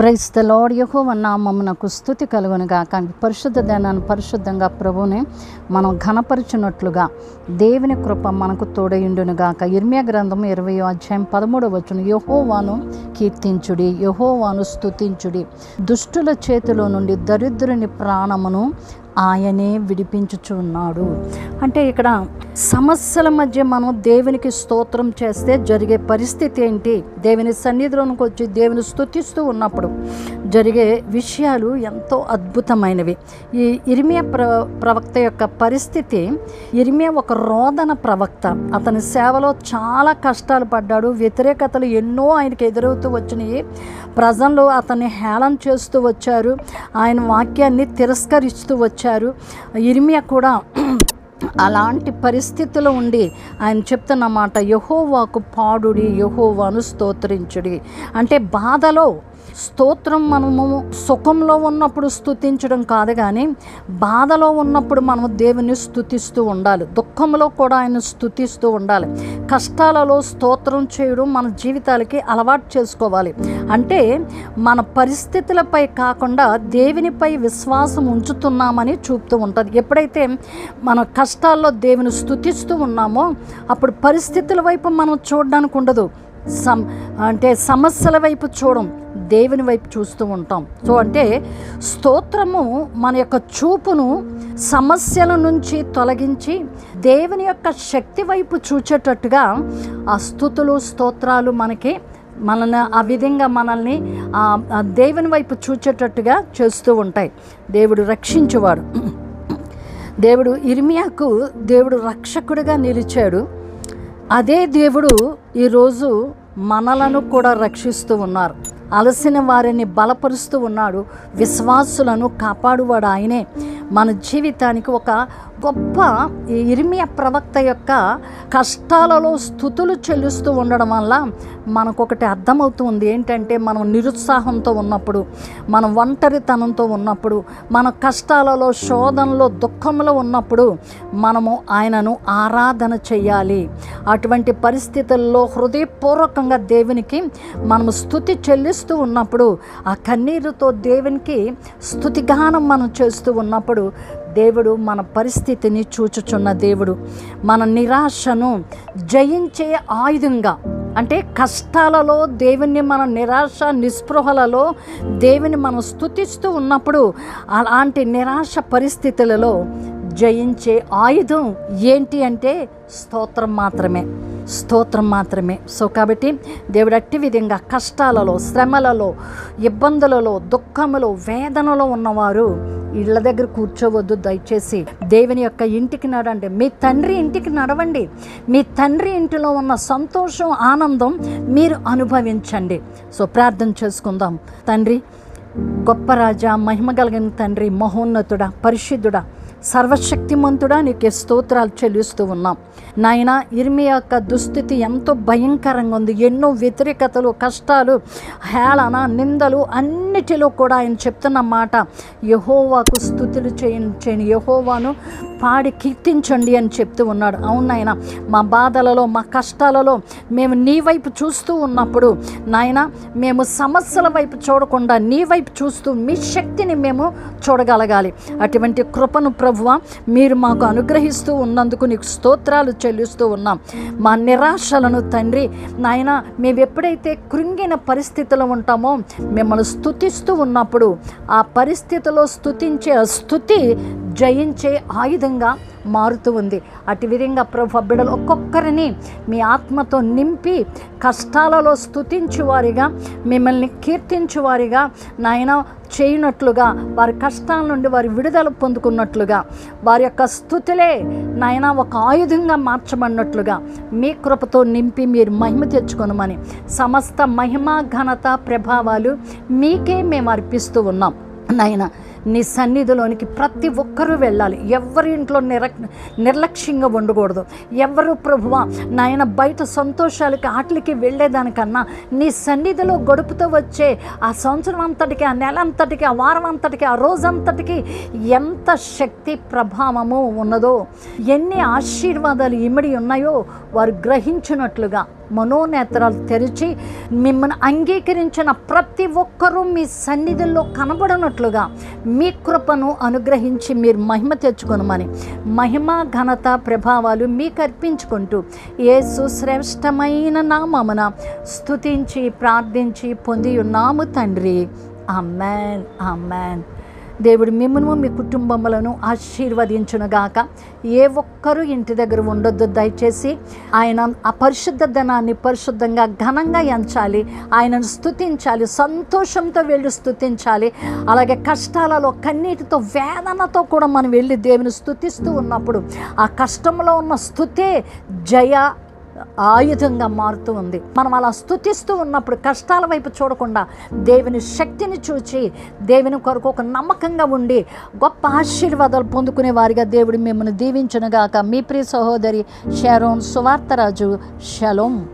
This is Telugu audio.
ప్రైస్ ద లార్డ్ యహోవ నామమునకు స్థుతి కలుగునుగాక. పరిశుద్ధ దినాన్ని పరిశుద్ధంగా ప్రభుని మనం ఘనపరిచినట్లుగా దేవుని కృప మనకు తోడయుండునుగాక. ఇర్మియా గ్రంథం ఇరవై అధ్యాయం పదమూడవ వచ్చును యహోవాను కీర్తించుడి యహోవాను స్తుతించుడి. దుష్టుల చేతిలో నుండి దరిద్రుని ప్రాణమును ఆయనే విడిపించుచున్నాడు. అంటే ఇక్కడ సమస్యల మధ్య మనం దేవునికి స్తోత్రం చేస్తే జరిగే పరిస్థితి ఏంటి? దేవుని సన్నిధిలోనికి వచ్చి దేవుని స్థుతిస్తూ ఉన్నప్పుడు జరిగే విషయాలు ఎంతో అద్భుతమైనవి. ఈ ఇరిమియా ప్ర ప్రవక్త యొక్క పరిస్థితి ఇరిమియా ఒక రోదన ప్రవక్త. అతని సేవలో చాలా కష్టాలు పడ్డాడు. వ్యతిరేకతలు ఎన్నో ఆయనకి ఎదురవుతూ వచ్చినాయి. ప్రజలు అతన్ని హేళన చేస్తూ వచ్చారు. ఆయన వాక్యాన్ని తిరస్కరిస్తూ వచ్చారు. ఇరిమియా కూడా అలాంటి పరిస్థితులు ఉండి ఆయన చెప్తున్న మాట యహోవాకు పాడుడి యహోవాను స్తోత్రించుడి. అంటే బాధలో స్తోత్రం మనము సుఖంలో ఉన్నప్పుడు స్థుతించడం కాదు కానీ బాధలో ఉన్నప్పుడు మనం దేవుని స్థుతిస్తూ ఉండాలి. దుఃఖంలో కూడా ఆయన స్థుతిస్తూ ఉండాలి. కష్టాలలో స్తోత్రం చేయడం మన జీవితాలకి అలవాటు చేసుకోవాలి. అంటే మన పరిస్థితులపై కాకుండా దేవునిపై విశ్వాసం ఉంచుతున్నామని చూపుతూ ఉంటుంది. ఎప్పుడైతే మన కష్టాల్లో దేవుని స్థుతిస్తూ ఉన్నామో అప్పుడు పరిస్థితుల వైపు మనం చూడడానికి ఉండదు. సమ్ అంటే సమస్యల వైపు చూడం దేవుని వైపు చూస్తూ ఉంటాం. సో అంటే స్తోత్రము మన యొక్క చూపును సమస్యల నుంచి తొలగించి దేవుని యొక్క శక్తి వైపు చూచేటట్టుగా ఆ స్థుతులు స్తోత్రాలు మనకి మనల్ని ఆ విధంగా మనల్ని దేవుని వైపు చూచేటట్టుగా చేస్తూ ఉంటాయి. దేవుడు రక్షించువాడు. దేవుడు ఇర్మియాకు దేవుడు రక్షకుడిగా నిలిచాడు. అదే దేవుడు ఈరోజు మనలను కూడా రక్షిస్తూ ఉన్నారు. అలసిన వారిని బలపరుస్తూ ఉన్నాడు. విశ్వాసులను కాపాడువాడు ఆయనే. మన జీవితానికి ఒక గొప్ప ఈ ప్రవక్త యొక్క కష్టాలలో స్థుతులు చెల్లిస్తూ ఉండడం వల్ల మనకొకటి అర్థమవుతుంది. ఏంటంటే మనం నిరుత్సాహంతో ఉన్నప్పుడు మనం ఒంటరితనంతో ఉన్నప్పుడు మన కష్టాలలో శోధనలో దుఃఖంలో ఉన్నప్పుడు మనము ఆయనను ఆరాధన చేయాలి అటువంటి పరిస్థితుల్లో హృదయపూర్వకంగా దేవునికి మనము స్థుతి చెల్లిస్తూ ఉన్నప్పుడు ఆ కన్నీరుతో దేవునికి స్థుతిగానం మనం చేస్తూ ఉన్నప్పుడు దేవుడు మన పరిస్థితిని చూచుచున్న దేవుడు. మన నిరాశను జయించే ఆయుధంగా అంటే కష్టాలలో దేవుణ్ణి మన నిరాశ నిస్పృహలలో దేవుని మనం స్థుతిస్తూ ఉన్నప్పుడు అలాంటి నిరాశ పరిస్థితులలో జయించే ఆయుధం ఏంటి అంటే స్తోత్రం మాత్రమే. స్తోత్రం మాత్రమే. సో కాబట్టి దేవుడు అట్టి విధంగా కష్టాలలో శ్రమలలో ఇబ్బందులలో దుఃఖములో వేదనలో ఉన్నవారు ఇళ్ళ దగ్గర కూర్చోవద్దు దయచేసి. దేవుని యొక్క ఇంటికి నడండి. మీ తండ్రి ఇంటికి నడవండి. మీ తండ్రి ఇంటిలో ఉన్న సంతోషం ఆనందం మీరు అనుభవించండి. సో ప్రార్థన చేసుకుందాం. తండ్రి గొప్ప రాజా మహిమ కలిగిన తండ్రి మహోన్నతుడా పరిశుద్ధుడా సర్వశక్తిమంతుడా నీకు స్తోత్రాలు చెల్లిస్తూ ఉన్నాం. నాయన ఇర్మి యొక్క దుస్థితి ఎంతో భయంకరంగా ఉంది. ఎన్నో వ్యతిరేకతలు కష్టాలు హేళన నిందలు అన్నిటిలో కూడా ఆయన చెప్తున్న మాట యహోవాకు స్థుతులు చేయించండి యహోవాను పాడి కీర్తించండి అని చెప్తూ ఉన్నాడు. అవును నాయన మా బాధలలో మా కష్టాలలో మేము నీ వైపు చూస్తూ ఉన్నప్పుడు నాయన మేము సమస్యల వైపు చూడకుండా నీ వైపు చూస్తూ మీ శక్తిని మేము చూడగలగాలి. అటువంటి కృపను ప్రభువ మీరు మాకు అనుగ్రహిస్తూ ఉన్నందుకు నీకు స్తోత్రాలు చెల్లిస్తూ ఉన్నాం. మా నిరాశలను తండ్రి నాయన మేము ఎప్పుడైతే కృంగిన పరిస్థితిలో ఉంటామో మిమ్మల్ని స్థుతిస్తూ ఉన్నప్పుడు ఆ పరిస్థితిలో స్థుతించే ఆ స్థుతి జయించే ఆయుధంగా మారుతూ ఉంది. అటు విధంగా ప్రభు బిడ్డలు ఒక్కొక్కరిని మీ ఆత్మతో నింపి కష్టాలలో స్థుతించువారిగా మిమ్మల్ని కీర్తించువారిగా నాయన చేయనట్లుగా వారి కష్టాల నుండి వారి విడుదల పొందుకున్నట్లుగా వారి యొక్క స్థుతులే నాయన ఒక ఆయుధంగా మార్చబడినట్లుగా మీ కృపతో నింపి మీరు మహిమ తెచ్చుకొనమని సమస్త మహిమ ఘనత ప్రభావాలు మీకే మేము అర్పిస్తూ ఉన్నాం. నాయన నీ సన్నిధిలోనికి ప్రతి ఒక్కరూ వెళ్ళాలి. ఎవరి ఇంట్లో నిర నిర్లక్ష్యంగా ఉండకూడదు. ఎవరు ప్రభువ నాయన బయట సంతోషాలకి ఆటలకి వెళ్ళేదానికన్నా నీ సన్నిధిలో గడుపుతూ వచ్చే ఆ సంవత్సరం అంతటికి ఆ నెల అంతటికి ఆ వారం అంతటికి ఆ రోజంతటికి ఎంత శక్తి ప్రభావము ఉన్నదో ఎన్ని ఆశీర్వాదాలు ఇమిడి ఉన్నాయో వారు గ్రహించినట్లుగా మనోనేత్రాలు తెరిచి మిమ్మల్ని అంగీకరించిన ప్రతి ఒక్కరూ మీ సన్నిధిలో కనబడినట్లుగా మీ కృపను అనుగ్రహించి మీరు మహిమ తెచ్చుకొనమని మహిమ ఘనత ప్రభావాలు మీకు అర్పించుకుంటూ ఏ శ్రేష్టమైన నామమున స్థుతించి ప్రార్థించి పొంది ఉన్నాము తండ్రి. అమ్మాన్ అమ్మాన్ దేవుడు మిమ్మల్ని మీ కుటుంబములను ఆశీర్వదించునుగాక. ఏ ఒక్కరూ ఇంటి దగ్గర ఉండొద్దు. దయచేసి ఆయన ఆ పరిశుద్ధ ధనాన్ని పరిశుద్ధంగా ఘనంగా ఎంచాలి. ఆయనను స్థుతించాలి సంతోషంతో వెళ్ళి స్థుతించాలి అలాగే కష్టాలలో కన్నీటితో వేదనతో కూడా మనం వెళ్ళి దేవుని స్థుతిస్తూ ఉన్నప్పుడు ఆ కష్టంలో ఉన్న స్థుతే జయ ఆయుధంగా మారుతూ ఉంది. మనం అలా స్తుతిస్తూ ఉన్నప్పుడు కష్టాల వైపు చూడకుండా దేవుని శక్తిని చూచి దేవుని కొరకు ఒక నమ్మకంగా ఉండి గొప్ప ఆశీర్వాదాలు పొందుకునే వారిగా దేవుడు మిమ్మల్ని దీవించునుగాక. మీ ప్రియ సహోదరి షారోన్ సువార్తరాజు. షలోం.